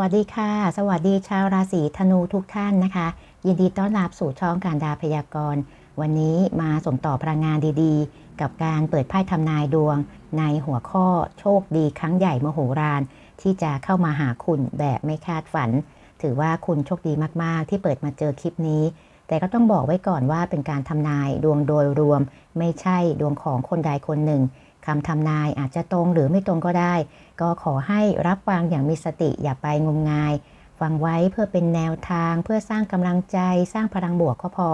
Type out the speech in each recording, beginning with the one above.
วัสดีค่ะ สวัสดีชาวราศีธนูทุกท่านนะคะ ยินดีต้อนรับสู่ช่องการดาพยากรณ์ วันนี้มาส่งต่อพลังงานดีๆ กับการเปิดไพ่ทำนายดวง ในหัวข้อโชคดีครั้งใหญ่มโหฬารที่จะเข้ามาหาคุณแบบไม่คาดฝัน ถือว่าคุณโชคดีมากๆ ที่เปิดมาเจอคลิปนี้ แต่ก็ต้องบอกไว้ก่อนว่าเป็นการทำนายดวงโดยรวม ไม่ใช่ดวงของคนใดคนหนึ่ง คำทำนายอาจจะตรงหรือไม่ตรงก็ได้ ก็ขอให้รับฟังอย่างมีสติอย่าไปงมงาย ฟังไว้เพื่อเป็นแนวทางเพื่อสร้างกำลังใจสร้างพลังบวกก็พอ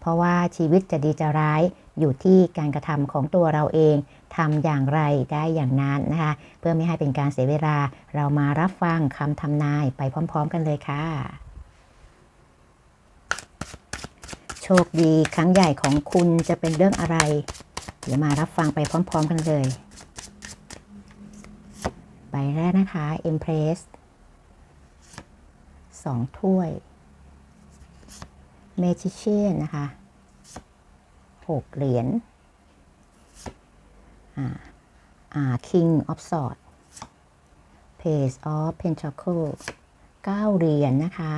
เพราะว่าชีวิตจะดีจะร้ายอยู่ที่การกระทำของตัวเราเองทำอย่างไรได้อย่างนั้นนะคะ เพื่อไม่ให้เป็นการเสียเวลา เรามารับฟังคำทำนายไปพร้อม ๆ กันเลยค่ะ โชคดีครั้งใหญ่ของคุณจะเป็นเรื่องอะไร เดี๋ยวมารับฟังไปพร้อมๆกันเลย ใบแรกนะคะ Empress สองถ้วย Magician นะคะหกเหรียญอ่าอ่า King of Swords Page of Pentacles เก้าเหรียญนะคะ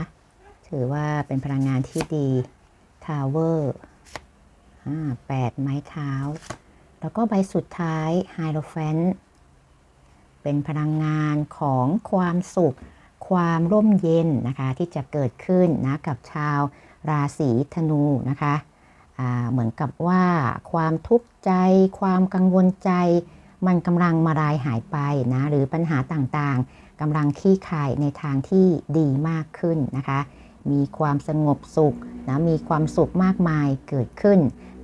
ถือว่าเป็นพลังงานที่ดี Tower อ่า แปดไม้เท้า แล้วก็ใบสุดท้าย Hierophant เป็นพลังงานของความสุข ความร่มเย็นนะคะที่จะเกิดขึ้นนะกับชาวราศีธนูนะคะเหมือนกับว่าความทุกข์ใจ ความกังวลใจ มันกำลังมารายหายไปนะหรือปัญหาต่างๆกำลังขี้คายในทางที่ดีมากขึ้นนะคะ มีความสงบสุขนะมีความสุขมากมายเกิดขึ้น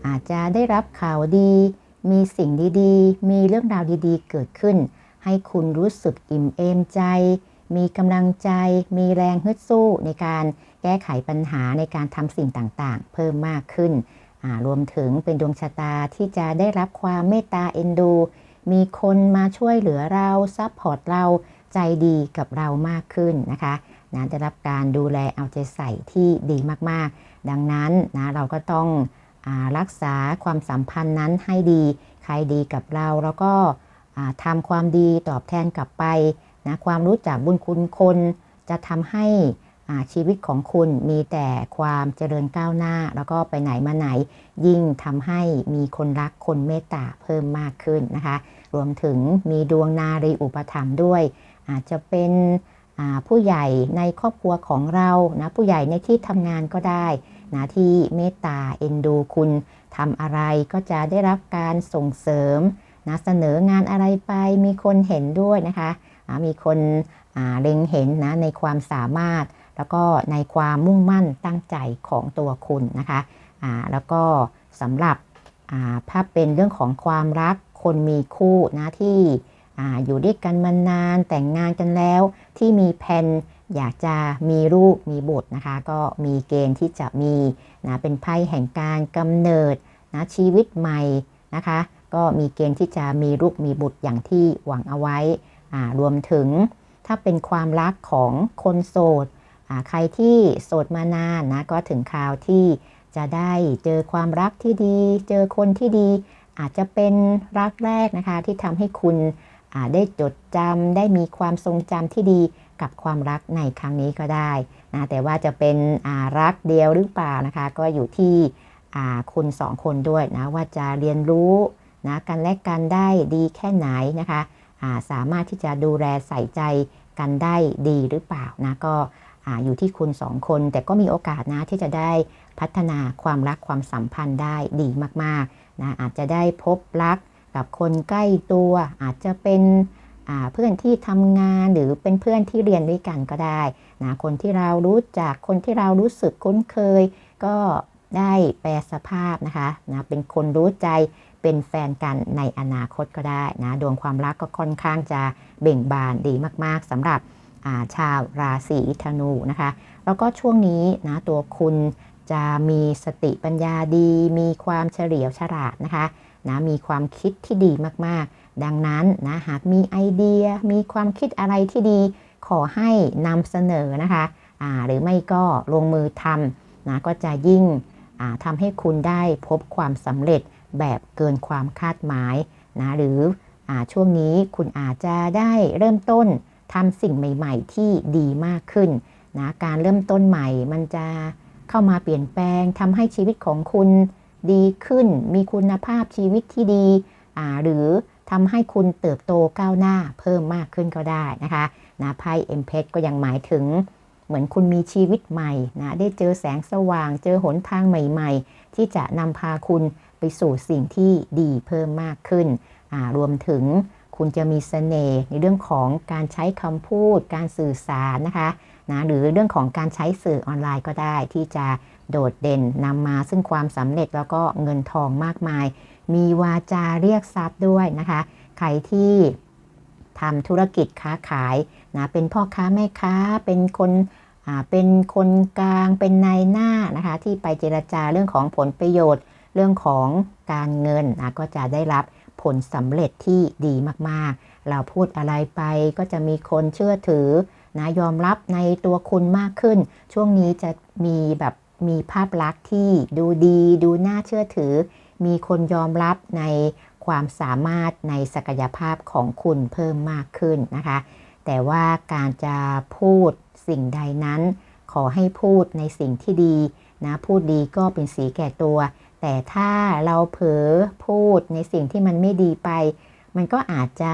อาจจะได้รับข่าวดี มีสิ่งดีๆ มีเรื่องราวดีๆ เกิดขึ้น ให้คุณรู้สึกอิ่มเอมใจ มีกำลังใจ มีแรงฮึดสู้ในการแก้ไขปัญหาในการทำสิ่งต่างๆ เพิ่มมากขึ้น รวมถึงเป็นดวงชะตาที่จะได้รับความเมตตาเอ็นดู มีคนมาช่วยเหลือเราซัพพอร์ตเราใจดีกับเรามากขึ้นนะคะนะได้รับการดูแลเอาใจใส่ที่ดีมากๆ ดังนั้นนะเราก็ต้อง รักษาความสัมพันธ์นั้นให้ดี ใครดีกับเราแล้วก็ทำความดีตอบแทนกลับไปนะความรู้จักบุญคุณคน จะทำให้ชีวิตของคุณมีแต่ความเจริญก้าวหน้า แล้วก็ไปไหนมาไหน ยิ่งทำให้มีคนรักคนเมตตาเพิ่มมากขึ้นนะคะ รวมถึงมีดวงนารีอุปถัมภ์ด้วย อาจจะเป็นผู้ใหญ่ในครอบครัวของเรานะผู้ใหญ่ในที่ทำงานก็ได้ นะที่เมตตาเอ็นดูคุณทำอะไรก็จะได้รับการส่งเสริมนะเสนองานอะไรไปมีคนเห็นด้วยนะคะมีคนเล็งเห็นนะในความสามารถ แล้วก็ในความมุ่งมั่นตั้งใจของตัวคุณนะคะแล้วก็สำหรับอ่าถ้าเป็นเรื่องของความรักคนมีคู่นะที่ออยู่ด้วยกันมานานแต่งงานกันแล้วที่มีแผน อยากจะมีลูกมีบุตรนะคะ ก็มีเกณฑ์ที่จะมีนะเป็นไพ่แห่งการกำเนิดนะชีวิตใหม่นะคะ ก็มีเกณฑ์ที่จะมีลูกมีบุตรอย่างที่หวังเอาไว้รวมถึงถ้าเป็นความรักของคนโสดใครที่โสดมานานนะก็ถึงคราวที่จะได้เจอความรักที่ดี เจอคนที่ดี อาจจะเป็นรักแรกนะคะที่ทำให้คุณได้จดจำได้มีความทรงจำที่ดี กับความรักในครั้งนี้ก็ได้นะแต่ว่าจะเป็นรักเดียวหรือเปล่านะคะ ก็อยู่ที่คุณสองคนด้วยนะว่าจะเรียนรู้นะกันและกันได้ดีแค่ไหนนะคะสามารถที่จะดูแลใส่ใจกันได้ดีหรือเปล่านะก็อยู่ที่คุณสองคน แต่ก็มีโอกาสนะที่จะได้พัฒนาความรักความสัมพันธ์ได้ดีมากๆนะอาจจะได้พบรักกับคนใกล้ตัว อาจจะเป็น เพื่อนที่ทำงานหรือเป็นเพื่อนที่เรียนด้วยกันก็ได้นะคนที่เรารู้จักคนที่เรารู้สึกคุ้นเคย ก็ได้แปลสภาพนะคะนะเป็นคนรู้ใจเป็นแฟนกันในอนาคตก็ได้นะดวงความรักก็ค่อนข้างจะเบ่งบานดีมาก ๆสำหรับชาวราศีธนูนะคะ แล้วก็ช่วงนี้นะตัวคุณจะมีสติปัญญาดี มีความเฉลียวฉลาดนะคะนะมีความคิดที่ดีมากๆ ดังนั้นนะหากมีไอเดียมีความคิดอะไรที่ดี ขอให้นำเสนอนะคะะหรือไม่ก็ลงมือทำนะก็จะยิ่งทำให้คุณได้พบความสำเร็จแบบเกินความคาดหมายนะหรืออช่วงนี้คุณอาจจะได้เริ่มต้นทำสิ่งใหม่ๆ ที่ดีมากขึ้นนะการเริ่มต้นใหม่มันจะเข้ามาเปลี่ยนแปลงทำให้ชีวิตของคุณดีขึ้น มีคุณภาพชีวิตที่ดีหรือ ทำให้คุณเติบโตก้าวหน้าเพิ่มมากขึ้นก็ได้นะคะนะไพ่เอ็มเพก็ยังหมายถึงเหมือนคุณมีชีวิตใหม่นะได้เจอแสงสว่าง เจอหนทางใหม่ๆ ที่จะนำพาคุณไปสู่สิ่งที่ดีเพิ่มมากขึ้น รวมถึงคุณจะมีสเสน่ห์ในเรื่องของการใช้คำพูด การสื่อสารนะคะนะหรือเรื่องของการใช้สื่อออนไลน์ก็ได้ ที่จะโดดเด่นนำมาซึ่งความสำเร็จแล้วก็เงินทองมากมาย มีวาจาเรียกทรัพย์ด้วยนะคะ ใครที่ทำธุรกิจค้าขายนะเป็นพ่อค้าแม่ค้าเป็นคนเป็นคนกลางเป็นนายหน้านะคะ ที่ไปเจรจาเรื่องของผลประโยชน์ เรื่องของการเงินนะก็จะได้รับผลสำเร็จที่ดีมากๆ เราพูดอะไรไปก็จะมีคนเชื่อถือนะยอมรับในตัวคุณมากขึ้น ช่วงนี้จะมีแบบมีภาพลักษณ์ที่ดูดี ดูน่าเชื่อถือ มีคนยอมรับในความสามารถในศักยภาพของคุณเพิ่มมากขึ้นนะคะ แต่ว่าการจะพูดสิ่งใดนั้น ขอให้พูดในสิ่งที่ดีนะพูดดีก็เป็นสีแก่ตัว แต่ถ้าเราเผลอพูดในสิ่งที่มันไม่ดีไป มันก็อาจจะ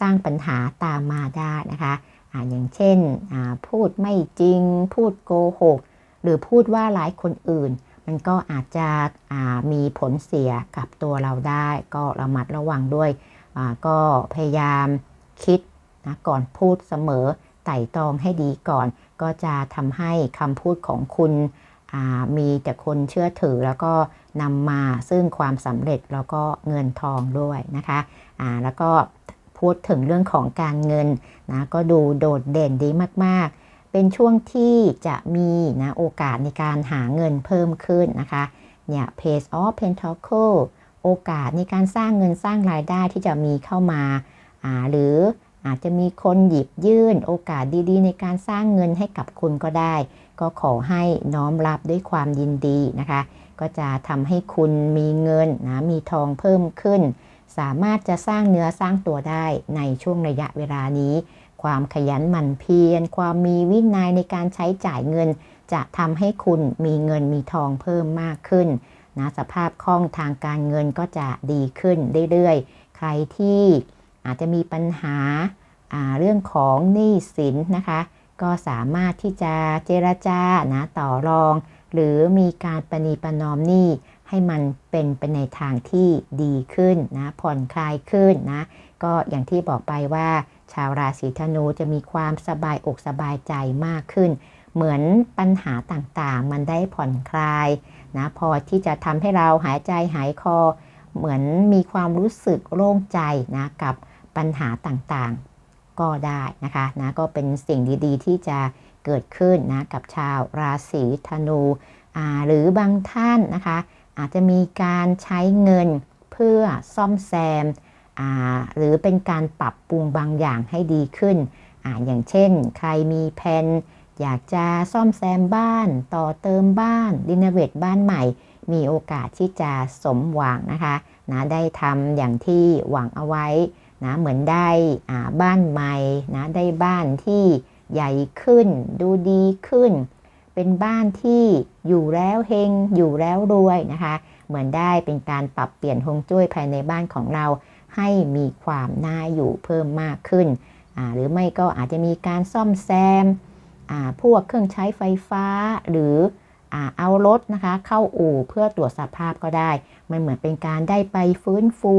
สร้างปัญหาตามมาได้นะคะอะอย่างเช่นพูดไม่จริง พูดโกหก หรือพูดว่าร้ายคนอื่น มันก็อาจจะมีผลเสียกับตัวเราได้ ก็ระมัดระวังด้วย ก็พยายามคิดนะก่อนพูดเสมอไต่ตองให้ดีก่อน ก็จะทำให้คำพูดของคุณมีแต่คนเชื่อถือแล้วก็นำมาซึ่งความสำเร็จแล้วก็เงินทองด้วยนะคะะแล้วก็พูดถึงเรื่องของการเงินนะก็ดูโดดเด่นดีมากๆ เป็นช่วงที่จะมีนะโอกาสในการหาเงินเพิ่มขึ้นนะคะ เนี่ย Page of Pentacle โอกาสในการสร้างเงินสร้างรายได้ที่จะมีเข้ามาหรืออาจจะมีคนหยิบยื่น โอกาสดีๆ ในการสร้างเงินให้กับคุณก็ได้ ก็ขอให้น้อมรับด้วยความยินดีนะคะ ก็จะทำให้คุณมีเงินนะมีทองเพิ่มขึ้น สามารถจะสร้างเนื้อสร้างตัวได้ในช่วงระยะเวลานี้ ความขยันหมั่นเพียร ความมีวินัยในการใช้จ่ายเงิน จะทำให้คุณมีเงินมีทองเพิ่มมากขึ้นนะสภาพคล่องทางการเงินก็จะดีขึ้นเรื่อยๆ ใครที่อาจจะมีปัญหาเรื่องของหนี้สินนะคะ ก็สามารถที่จะเจรจานะต่อรอง หรือมีการประนีประนอมหนี้ให้มันเป็นไปในทางที่ดีขึ้นนะผ่อนคลายขึ้นนะก็อย่างที่บอกไปว่า ชาวราศีธนูจะมีความสบายอกสบายใจมากขึ้น เหมือนปัญหาต่างๆ มันได้ผ่อนคลายนะพอที่จะทำให้เราหายใจหายคอ เหมือนมีความรู้สึกโล่งใจนะกับปัญหาต่างๆ ก็ได้นะคะนะก็เป็นสิ่งดีๆ ที่จะเกิดขึ้นนะกับชาวราศีธนูหรือบางท่านนะคะอาจจะมีการใช้เงินเพื่อซ่อมแซม หรือเป็นการปรับปรุงบางอย่างให้ดีขึ้นออย่างเช่น ใครมีแผนอยากจะซ่อมแซมบ้าน ต่อเติมบ้านรีโนเวทบ้านใหม่ มีโอกาสที่จะสมหวังนะคะนะได้ทำอย่างที่หวังเอาไว้นะเหมือนได้บ้านใหม่นะได้บ้านที่ใหญ่ขึ้น ดูดีขึ้น เป็นบ้านที่อยู่แล้วเฮงอยู่แล้วรวยนะคะ เหมือนได้เป็นการปรับเปลี่ยนฮงจุ้ยภายในบ้านของเรา ให้มีความน่าอยู่เพิ่มมากขึ้น หรือไม่ก็อาจจะมีการซ่อมแซมพวกเครื่องใช้ไฟฟ้าหรือเอารถนะคะเข้าอู่เพื่อตรวจสภาพก็ได้ มันเหมือนเป็นการได้ไปฟื้นฟู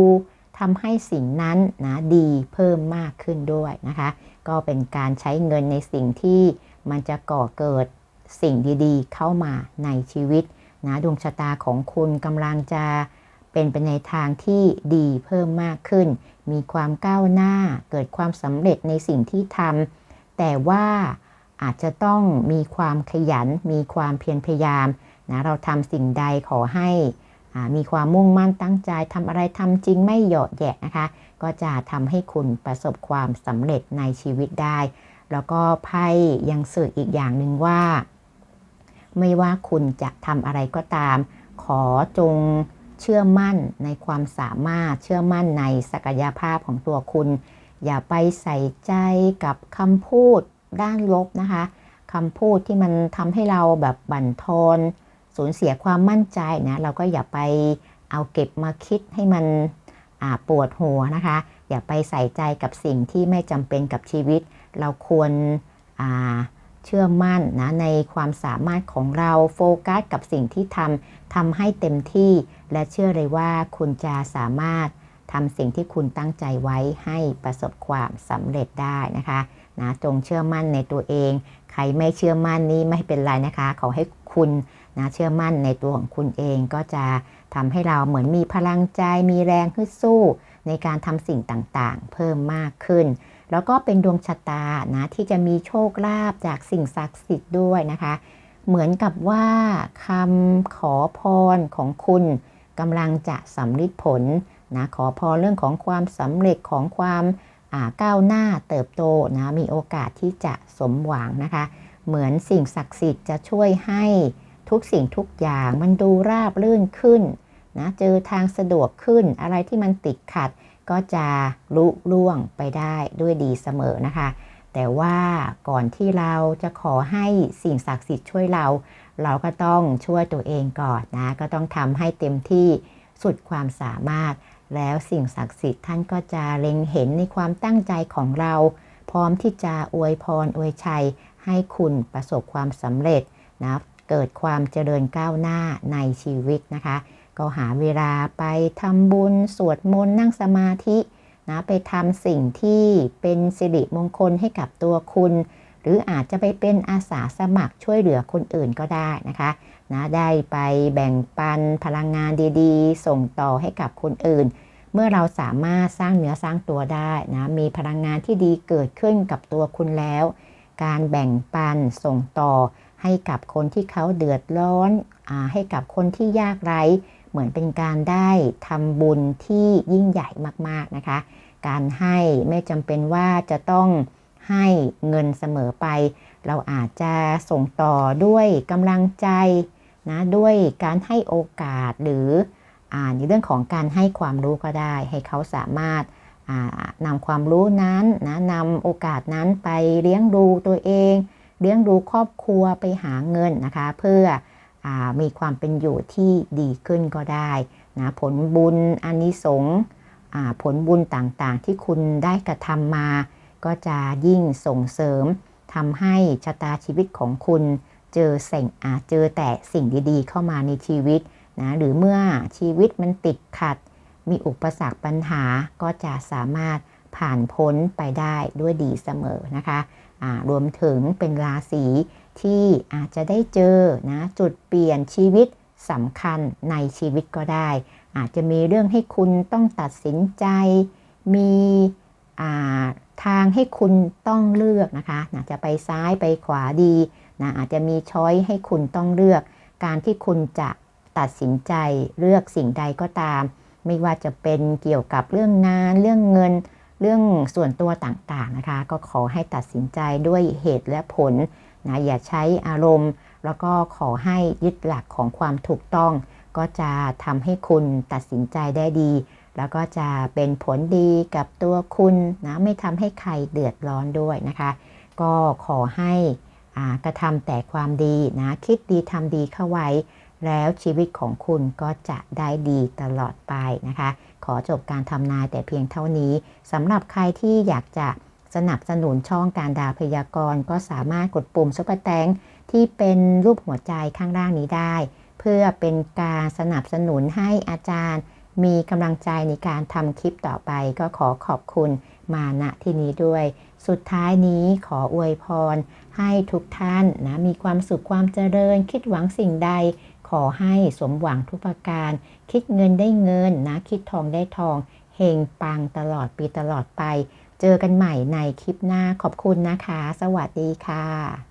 ทำให้สิ่งนั้นนะดีเพิ่มมากขึ้นด้วยนะคะ ก็เป็นการใช้เงินในสิ่งที่มันจะก่อเกิดสิ่งดีๆ เข้ามาในชีวิตนะดวงชะตาของคุณกำลังจะ เป็นไปในทางที่ดีเพิ่มมากขึ้น มีความก้าวหน้า เกิดความสำเร็จในสิ่งที่ทำ แต่ว่าอาจจะต้องมีความขยัน มีความเพียรพยายามนะเราทำสิ่งใดขอให้มีความมุ่งมั่นตั้งใจทำอะไรทำจริงไม่หยอดแยะนะคะ ก็จะทำให้คุณประสบความสำเร็จในชีวิตได้ แล้วก็ไพ่ยังสื่ออีกอย่างหนึ่งว่า ไม่ว่าคุณจะทำอะไรก็ตาม ขอจง เชื่อมั่นในความสามารถเชื่อมั่นในศักยภาพของตัวคุณ อย่าไปใส่ใจกับคำพูดด้านลบนะคะคำพูดที่มันทำให้เราแบบบั่นทอนสูญเสียความมั่นใจนะเราก็อย่าไปเอาเก็บมาคิดให้มันปวดหัวนะคะ อย่าไปใส่ใจกับสิ่งที่ไม่จำเป็นกับชีวิต เราควร เชื่อมั่นนะในความสามารถของเราโฟกัสกับสิ่งที่ทำทำให้เต็มที่ และเชื่อเลยว่าคุณจะสามารถทำสิ่งที่คุณตั้งใจไว้ให้ประสบความสำเร็จได้นะคะนะจงเชื่อมั่นในตัวเอง ใครไม่เชื่อมั่นนี้ไม่เป็นไรนะคะ ขอให้คุณนะเชื่อมั่นในตัวของคุณเองก็จะทำให้เราเหมือนมีพลังใจมีแรงฮึดสู้ ในการทำสิ่งต่างๆ เพิ่มมากขึ้น แล้วก็เป็นดวงชะตานะที่จะมีโชคลาภจากสิ่งศักดิ์สิทธิ์ด้วยนะคะ เหมือนกับว่าคำขอพรของคุณกำลังจะสำลิดผลนะขอพรเรื่องของความสำเร็จของความก้าวหน้าเติบโตนะมีโอกาสที่จะสมหวังนะคะ เหมือนสิ่งศักดิ์สิทธิ์จะช่วยให้ทุกสิ่งทุกอย่างมันดูราบรื่นขึ้นนะเจอทางสะดวกขึ้นอะไรที่มันติดขัด ก็จะลุล่วงไปได้ด้วยดีเสมอนะคะ แต่ว่าก่อนที่เราจะขอให้สิ่งศักดิ์สิทธิ์ช่วยเรา เราก็ต้องช่วยตัวเองก่อนนะ ก็ต้องทำให้เต็มที่สุดความสามารถ แล้วสิ่งศักดิ์สิทธิ์ท่านก็จะเล็งเห็นในความตั้งใจของเรา พร้อมที่จะอวยพรอวยชัย ให้คุณประสบความสำเร็จนะเกิดความเจริญก้าวหน้าในชีวิตนะคะ ก็หาเวลาไปทำบุญสวดมนต์นั่งสมาธินะไปทำสิ่งที่เป็นสิริมงคลให้กับตัวคุณ หรืออาจจะไปเป็นอาสาสมัครช่วยเหลือคนอื่นก็ได้นะคะนะได้ไปแบ่งปันพลังงานดีๆ ส่งต่อให้กับคนอื่น เมื่อเราสามารถสร้างเนื้อสร้างตัวได้นะมีพลังงานที่ดีเกิดขึ้นกับตัวคุณแล้ว การแบ่งปันส่งต่อให้กับคนที่เขาเดือดร้อนอให้กับคนที่ยากไร้ เหมือนเป็นการได้ทำบุญที่ยิ่งใหญ่มากๆนะคะ การให้ไม่จำเป็นว่าจะต้องให้เงินเสมอไป เราอาจจะส่งต่อด้วยกำลังใจนะด้วยการให้โอกาสหรืออ่าในเรื่องของการให้ความรู้ก็ได้ ให้เขาสามารถนำความรู้นั้นนะนำโอกาสนั้นไปเลี้ยงดูตัวเอง เลี้ยงดูครอบครัวไปหาเงินนะคะ เพื่อ มีความเป็นอยู่ที่ดีขึ้นก็ได้นะผลบุญอานิสงส์ผลบุญต่างๆ ที่คุณได้กระทำมา ก็จะยิ่งส่งเสริมทำให้ชะตาชีวิตของคุณเจอสิ่งเจอแต่สิ่งดีๆ เข้ามาในชีวิตนะหรือเมื่อชีวิตมันติดขัด มีอุปสรรคปัญหาก็จะสามารถผ่านพ้นไปได้ด้วยดีเสมอนะคะรวมถึงเป็นราศี ที่อาจจะได้เจอนะจุดเปลี่ยนชีวิตสำคัญในชีวิตก็ได้ อาจจะมีเรื่องให้คุณต้องตัดสินใจ มีทางให้คุณต้องเลือกนะคะนะจะไปซ้ายไปขวาดีนะอาจจะมีช้อยให้คุณต้องเลือก การที่คุณจะตัดสินใจเลือกสิ่งใดก็ตาม ไม่ว่าจะเป็นเกี่ยวกับเรื่องงาน เรื่องเงิน เรื่องส่วนตัวต่างๆนะคะ ก็ขอให้ตัดสินใจด้วยเหตุและผล นะอย่าใช้อารมณ์ แล้วก็ขอให้ยึดหลักของความถูกต้อง ก็จะทำให้คุณตัดสินใจได้ดี แล้วก็จะเป็นผลดีกับตัวคุณนะไม่ทำให้ใครเดือดร้อนด้วยนะคะ ก็ขอให้กระทำแต่ความดีนะคิดดีทำดีเข้าไว้ แล้วชีวิตของคุณก็จะได้ดีตลอดไปนะคะ ขอจบการทำนายแต่เพียงเท่านี้สำหรับใครที่อยากจะ สนับสนุนช่องการดาพยากรณ์ก็สามารถกดปุ่มซุปเปอร์แตงที่เป็นรูปหัวใจข้างล่างนี้ได้ เพื่อเป็นการสนับสนุนให้อาจารย์ มีกำลังใจในการทำคลิปต่อไป ก็ขอขอบคุณมาณที่นี้ด้วย สุดท้ายนี้ขออวยพร ให้ทุกท่านนะมีความสุขความเจริญ คิดหวังสิ่งใด ขอให้สมหวังทุกประการ คิดเงินได้เงินนะคิดทองได้ทองเฮงปังตลอดปีตลอดไป เจอกันใหม่ในคลิปหน้าขอบคุณนะคะ สวัสดีค่ะ